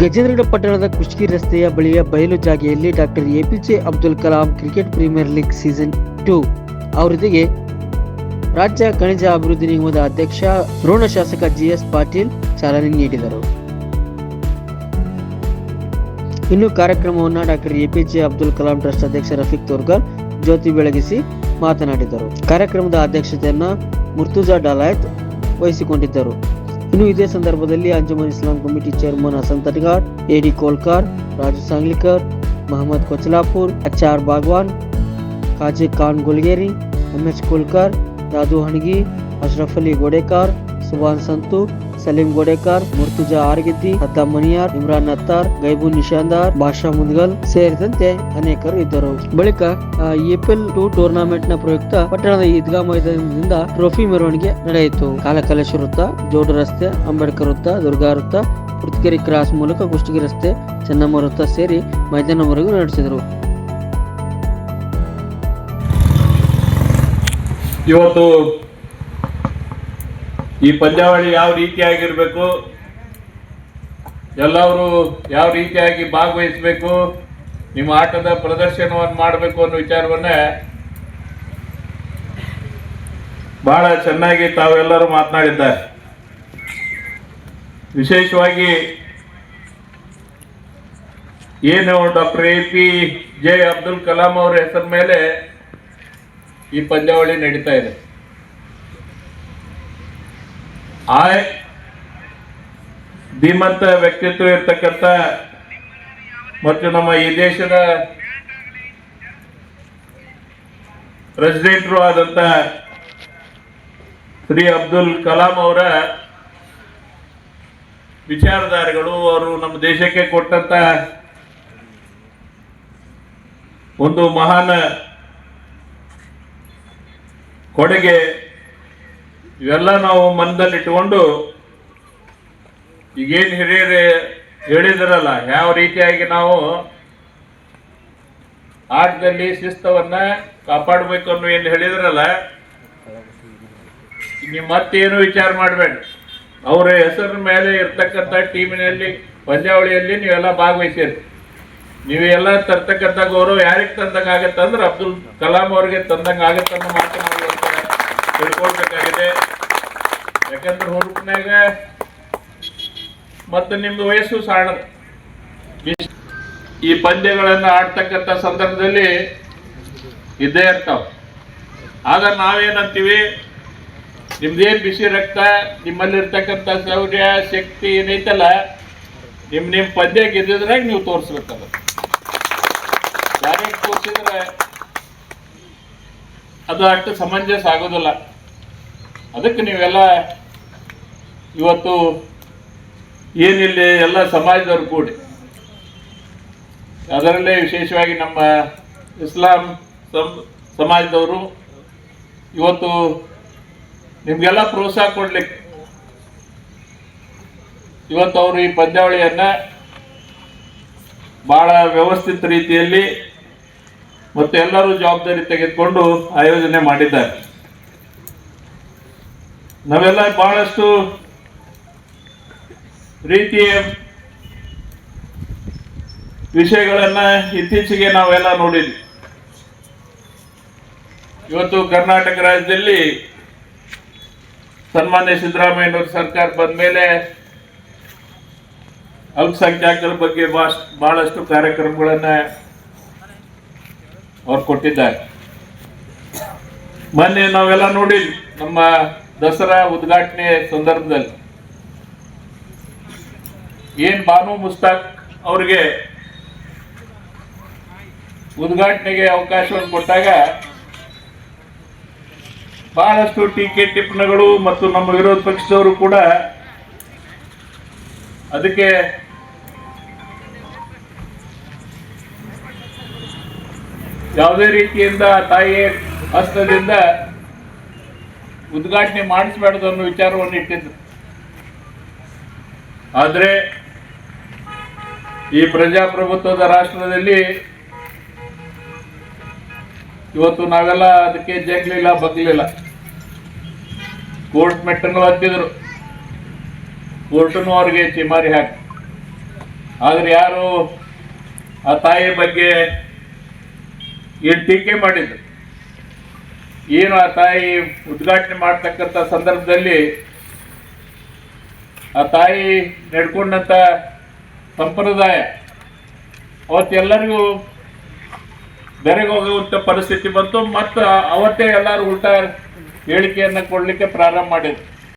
ಗಜೇಂದ್ರಗಡ ಪಟ್ಟಣದ ಕುಷ್ಟಗಿ ರಸ್ತೆಯ ಬಳಿಯ ಬಯಲು ಜಾಗೆಯಲ್ಲಿ doctor APJ Abdul Kalam cricket premier league season two ಅವರೊಂದಿಗೆ ರಾಜ್ಯ ಖನಿಜ ಅಭಿವೃದ್ಧಿ ನಿಗಮದ ಅಧ್ಯಕ್ಷ ರೋಣ ಶಾಸಕ ಜಿಎಸ್ ಪಾಟೀಲ್ ಚಾಲನೆ ನೀಡಿದರು. ಇನ್ನು ಕಾರ್ಯಕ್ರಮವನ್ನು doctor APJ Abdul Kalam trust ಅಧ್ಯಕ್ಷ ರಫೀಕ್ ತೋರ್ಗರ್ ಜ್ಯೋತಿ ಬೆಳಗಿಸಿ ಮಾತನಾಡಿದರು. ಕಾರ್ಯಕ್ರಮದ ಅಧ್ಯಕ್ಷತೆಯನ್ನು ಮುರ್ತುಜಾ ಡಾಲಾಯತ್ ವಹಿಸಿಕೊಂಡಿದ್ದರು. ಇನ್ನು ಇದೇ ಸಂದರ್ಭದಲ್ಲಿ Anjuman Islam committee chairman Hasan Tatgar A D Kolkar Raju Sanglikar Mohammed Kochalapur H R Bagwan Kazi Khan Gulgeri M H Kulkar Dadu Hanagi Ashraf Ali Godekar Subhan Santu Salim Godekar, Murtuza Argiddi Saddam Maniyar, Imran Attar Gaibu Nishandar, Basha Mundgal ಸೇರಿದಂತೆ ಅನೇಕರು ಇದ್ದರು. ಬಳಿಕ APL two ಟೂರ್ನಮೆಂಟ್ನ ಪ್ರಯುಕ್ತ ಪಟ್ಟಣದ Idgah ಮೈದಾನದಿಂದ trophy ಮೆರವಣಿಗೆ ನಡೆಯಿತು. ಕಾಲಕಲೇಶ ವೃತ್ತ ಜೋಡು ರಸ್ತೆ, ಅಂಬೇಡ್ಕರ್ ವೃತ್ತ, ದುರ್ಗಾ ವೃತ್ತ ಪೃಥ್ಗಿರಿ ಕ್ರಾಸ್ ಮೂಲಕ ಕುಷ್ಟಗಿ ರಸ್ತೆ, ಚೆನ್ನಮ್ಮ ವೃತ್ತ ಸೇರಿ ಮೈದಾನವರೆಗೂ ನಡೆಸಿದರು. ಇವತ್ತು ಈ ಪಂದ್ಯಾವಳಿ ಯಾವ ರೀತಿಯಾಗಿರ್ಬೇಕು? ಎಲ್ಲವರು ಯಾವ ರೀತಿಯಾಗಿ ಭಾಗವಹಿಸಬೇಕು? ನಿಮ್ಮ ಆಟದ ಪ್ರದರ್ಶನವನ್ನು ಮಾಡಬೇಕು ಅನ್ನೋ ವಿಚಾರವನ್ನ ಬಹಳ ಚೆನ್ನಾಗಿ ತಾವೆಲ್ಲರೂ ಮಾತನಾಡಿದ್ದಾರೆ. ವಿಶೇಷವಾಗಿ ಏನು doctor A P J Abdul Kalam ಅವರ ಹೆಸರ ಮೇಲೆ ಈ ಪಂದ್ಯಾವಳಿ ನಡೀತಾ ಇದೆ. ಆ ಧೀಮಂತ ವ್ಯಕ್ತಿತ್ವ ಇರ್ತಕ್ಕಂಥ ಮತ್ತು ನಮ್ಮ ಈ ದೇಶದ ಪ್ರೆಸಿಡೆಂಟ್ರು ಆದಂತ ಶ್ರೀ ಅಬ್ದುಲ್ ಕಲಾಂ ಅವರ ವಿಚಾರಧಾರೆಗಳು, ಅವರು ನಮ್ಮ ದೇಶಕ್ಕೆ ಕೊಟ್ಟಂತ ಒಂದು ಮಹಾನ್ ಕೊಡುಗೆ ಇವೆಲ್ಲ ನಾವು ಮನದಲ್ಲಿಟ್ಟುಕೊಂಡು ಈಗೇನು ಹಿರಿಯರು ಹೇಳಿದ್ರಲ್ಲ, ಯಾವ ರೀತಿಯಾಗಿ ನಾವು ಆಟದಲ್ಲಿ ಶಿಸ್ತವನ್ನ ಕಾಪಾಡಬೇಕು ಅನ್ನೋ ಏನು ಹೇಳಿದ್ರಲ್ಲ ನೀವು ಮತ್ತೇನು ವಿಚಾರ ಮಾಡಬೇಡಿ. ಅವರ ಹೆಸರಿನ ಮೇಲೆ ಇರ್ತಕ್ಕಂಥ ಟೀಮಿನಲ್ಲಿ, ಪಂದ್ಯಾವಳಿಯಲ್ಲಿ ನೀವೆಲ್ಲ ಭಾಗವಹಿಸಿರಿ. ನೀವೆಲ್ಲ ತರ್ತಕ್ಕಂಥ ಗೌರವ ಯಾರಿಗೆ ತಂದಂಗೆ ಆಗತ್ತೆ ಅಂದ್ರೆ ಅಬ್ದುಲ್ ಕಲಾಂ ಅವ್ರಿಗೆ ತಂದಂಗೆ ಆಗತ್ತೆ ಅನ್ನೋ ಮಾತು ನಾವು ಇವತ್ತು ತಿಳ್ಕೊಳ್ಬೇಕಾಗಿದೆ. ಯಾಕಂದ್ರೆ ಹುರುಪ್ನಾಗ ಮತ್ತು ನಿಮ್ದು ವಯಸ್ಸು ಸಣ್ಣದು. ಈ- ಪಂದ್ಯಗಳನ್ನು ಆಡ್ತಕ್ಕಂಥ ಸಂದರ್ಭದಲ್ಲಿ ಇದ್ದೇ ಇರ್ತಾವ. ಆಗ ನಾವೇನಂತೀವಿ? ನಿಮ್ದೇನ್ ಬಿಸಿ ರಕ್ತ, ನಿಮ್ಮಲ್ಲಿರ್ತಕ್ಕಂಥ ಶೌರ್ಯ, ಶಕ್ತಿ ಏನೈತಲ್ಲ, ನಿಮ್ ನಿಮ್ ಪದ್ಯ ಗೆದ್ದಿದ್ರಾಗ ನೀವು ತೋರಿಸ್ಬೇಕದ. ಯಾರೇ ತೋರಿಸಿದ್ರೆ ಅದು ಅಷ್ಟು ಸಮಂಜಸ ಆಗೋದಿಲ್ಲ. ಅದಕ್ಕೆ ನೀವೆಲ್ಲ ಇವತ್ತು ಏನಿಲ್ಲಿ ಎಲ್ಲ ಸಮಾಜದವರು ಕೂಡಿ, ಅದರಲ್ಲೇ ವಿಶೇಷವಾಗಿ ನಮ್ಮ ಇಸ್ಲಾಂ ಸಮಾಜದವರು ಇವತ್ತು ನಿಮಗೆಲ್ಲ ಪ್ರೋತ್ಸಾಹ ಕೊಡಲಿಕ್ಕೆ, ಇವತ್ತು ಅವರು ಈ ಪಂದ್ಯಾವಳಿಯನ್ನ ಬಹಳ ವ್ಯವಸ್ಥಿತ ರೀತಿಯಲ್ಲಿ ಮತ್ತು ಎಲ್ಲರೂ ಜವಾಬ್ದಾರಿ ತೆಗೆದುಕೊಂಡು ಆಯೋಜನೆ ಮಾಡಿದ್ದಾರೆ. ನಾವೆಲ್ಲ ಬಹಳಷ್ಟು ರೀತಿಯ ವಿಷಯಗಳನ್ನ ಇತ್ತೀಚೆಗೆ ನಾವೆಲ್ಲ ನೋಡಿದ್ವಿ. ಇವತ್ತು ಕರ್ನಾಟಕ ರಾಜ್ಯದಲ್ಲಿ ಸನ್ಮಾನ್ಯ ಸಿದ್ದರಾಮಯ್ಯನವ್ರ ಸರ್ಕಾರ ಬಂದ ಮೇಲೆ ಅಲ್ಪಸಂಖ್ಯಾತರ ಬಗ್ಗೆ ಬಹಳಷ್ಟು ಕಾರ್ಯಕ್ರಮಗಳನ್ನ ಅವ್ರು ಕೊಟ್ಟಿದ್ದಾರೆ. ಮೊನ್ನೆ ನಾವೆಲ್ಲ ನೋಡಿದ್ವಿ ನಮ್ಮ ದಸರಾ ಉದ್ಘಾಟನೆ ಸಂದರ್ಭದಲ್ಲಿ ಏನ್ ಬಾನು ಮುಸ್ತಾಕ್ ಅವ್ರಿಗೆ ಉದ್ಘಾಟನೆಗೆ ಅವಕಾಶವನ್ನು ಕೊಟ್ಟಾಗ ಬಹಳಷ್ಟು ಟೀಕೆ ಟಿಪ್ಪಣಿಗಳು ಮತ್ತು ನಮ್ಮ ವಿರೋಧ ಪಕ್ಷದವರು ಕೂಡ ಅದಕ್ಕೆ ಯಾವುದೇ ರೀತಿಯಿಂದ ತಾಯಿಯ ಹಸ್ತದಿಂದ ಉದ್ಘಾಟನೆ ಮಾಡಿಸಬಾರ್ದು ಅನ್ನೋ ವಿಚಾರವನ್ನು ಇಟ್ಟಿದ್ರು ಆದರೆ ಈ ಪ್ರಜಾಪ್ರಭುತ್ವದ ರಾಷ್ಟ್ರದಲ್ಲಿ ಇವತ್ತು ನಾವೆಲ್ಲ ಅದಕ್ಕೆ ಜಗ್ಲಿಲ್ಲ, ಬಗ್ಲಿಲ್ಲ. ಕೋರ್ಟ್ ಮೆಟ್ಟನ್ನು ಹತ್ತಿದ್ರು. ಕೋರ್ಟನ್ನು ಅವ್ರಿಗೆ ಚಿಮಾರಿ ಹಾಕಿ. ಆದ್ರೆ ಯಾರು ಆ ತಾಯಿ ಬಗ್ಗೆ ಏನು ಟೀಕೆ ಮಾಡಿದ್ರು? ಏನು ಆ ತಾಯಿ ಉದ್ಘಾಟನೆ ಮಾಡ್ತಕ್ಕಂಥ ಸಂದರ್ಭದಲ್ಲಿ ಆ ತಾಯಿ ನಡ್ಕೊಂಡಂಥ ಸಂಪ್ರದಾಯ ಅವತ್ತೆಲ್ಲರಿಗೂ ಬೆರೆಗೆ ಹೋಗುವಂಥ ಪರಿಸ್ಥಿತಿ ಬಂತು, ಮತ್ತು ಅವತ್ತೇ ಎಲ್ಲರೂ ಉಲ್ಟಾ ಹೇಳಿಕೆಯನ್ನು ಕೊಡಲಿಕ್ಕೆ ಪ್ರಾರಂಭ ಮಾಡಿದ್ರು.